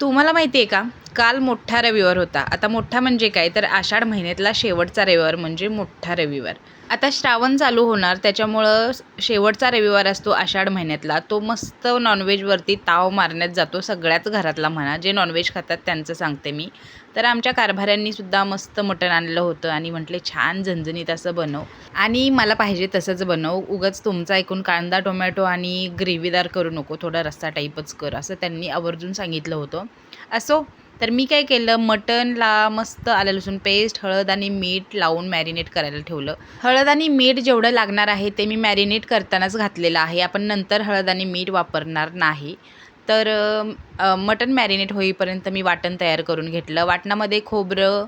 तुम्हाला माहिती आहे का? काल मोठा रविवार होता. आता मोठा म्हणजे काय? तर आषाढ महिन्यातला शेवटचा रविवार म्हणजे मोठा रविवार. आता श्रावण चालू होणार त्याच्यामुळं शेवटचा रविवार असतो आषाढ महिन्यातला. तो मस्त नॉनव्हेजवरती ताव मारण्यात जातो सगळ्याच घरातला म्हणा. जे नॉनव्हेज खातात त्यांचं सांगते मी. तर आमच्या कारभाऱ्यांनी सुद्धा मस्त मटण आणलं होतं आणि म्हटले छान झणझणीत असं बनव. आणि मला पाहिजे तसंच बनव. उगाच तुमचा ऐकून कांदा टोमॅटो आणि ग्रेव्हीदार करू नको. थोडा रस्सा टाईपच कर असं त्यांनी आवर्जून सांगितलं होतं. असो तर मी काय केलं मटनला मस्त आलं लसूण पेस्ट हळद आणि मीठ लावून मॅरिनेट करायला ठेवलं. हळद आणि मीठ जेवढं लागणार आहे ते मी मॅरिनेट करतानाच घातलेलं आहे. आपण नंतर हळद आणि मीठ वापरणार नाही. तर मटण मॅरिनेट होईपर्यंत मी वाटण तयार करून घेतलं. वाटणामध्ये खोबरं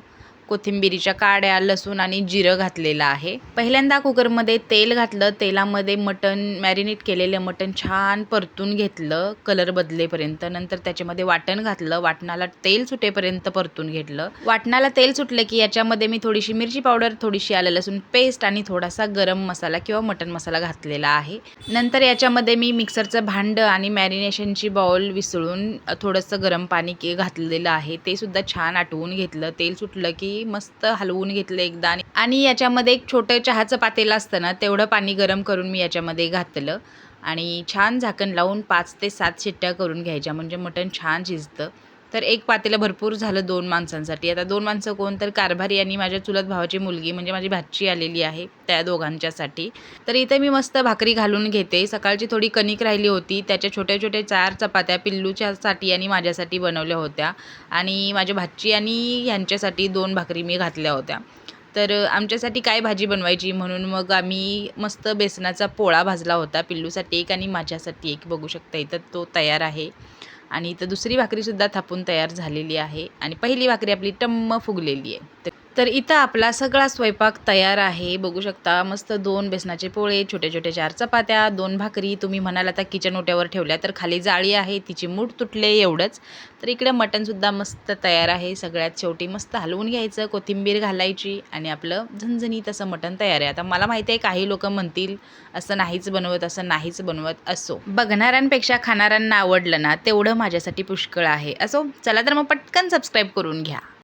कोथिंबिरीच्या काड्या लसूण आणि जिरं घातलेलं आहे. पहिल्यांदा कुकरमध्ये तेल घातलं. तेलामध्ये मटण मॅरिनेट केलेलं मटण छान परतून घेतलं. कलर बदलेपर्यंत. नंतर त्याच्यामध्ये वाटण घातलं. वाटणाला तेल सुटेपर्यंत परतून घेतलं. वाटणाला तेल सुटलं की याच्यामध्ये मी थोडीशी मिरची पावडर थोडीशी आलं लसूण पेस्ट आणि थोडासा गरम मसाला किंवा मटण मसाला घातलेला आहे. नंतर याच्यामध्ये मी मिक्सरचं भांडं आणि मॅरिनेशनची बाउल विसळून थोडंसं गरम पाणी के घातलेलं आहे. ते सुद्धा छान आटवून घेतलं. तेल सुटलं की मस्त हलवून घेतलं एकदा. आणि आणि याच्यामध्ये एक छोटं चहाचं पातेलं असतं ना तेवढं पाणी गरम करून मी याच्यामध्ये घातलं. आणि छान झाकण लावून पाच ते सात शिट्ट्या करून घ्यायच्या. म्हणजे मटण छान शिजतं. तर एक पातेलं भरपूर झालं दोन माणसांसाठी. आता दोन माणसं कोण? तर कारभारी आणि माझ्या चुलत भावाची मुलगी म्हणजे माझी भाची आलेली आहे त्या दोघांच्यासाठी. तर इथे मी मस्त भाकरी घालून घेते. सकाळची थोडी कणिक राहिली होती. त्याच्या छोट्या छोट्या चार चपात्या पिल्लूच्यासाठी आणि माझ्यासाठी बनवल्या होत्या. आणि माझ्या भाची आणि ह्यांच्यासाठी दोन भाकरी मी घातल्या होत्या. तर आमच्यासाठी काय भाजी बनवायची म्हणून मग आम्ही मस्त बेसनाचा पोळा भाजला होता. पिल्लूसाठी एक आणि माझ्यासाठी एक. बघू शकता इथं तो तयार आहे. आणि इथं दुसरी भाकरीसुद्धा थापून तयार झालेली आहे. आणि पहिली भाकरी आपली टम्म फुगलेली आहे. तर- तर इथं आपला सगळा स्वयंपाक तयार आहे. बघू शकता मस्त दोन बेसनाचे पोळे छोटे छोटे चार चपात्या दोन भाकरी. तुम्ही म्हणाल आता किचन ओट्यावर ठेवल्या तर खाली जाळी आहे तिची मूठ तुटले एवढंच. तर इकडे मटणसुद्धा मस्त तयार आहे. सगळ्यात शेवटी मस्त हलवून घ्यायचं कोथिंबीर घालायची आणि आपलं झणझणीत असं मटण तयार आहे. आता मला माहिती आहे काही लोक म्हणतील असं नाहीच बनवत असं नाहीच बनवत असो. बघणाऱ्यांपेक्षा खाणाऱ्यांना आवडलं ना तेवढं माझ्यासाठी पुष्कळ आहे. असो चला तर मग पटकन सबस्क्राईब करून घ्या.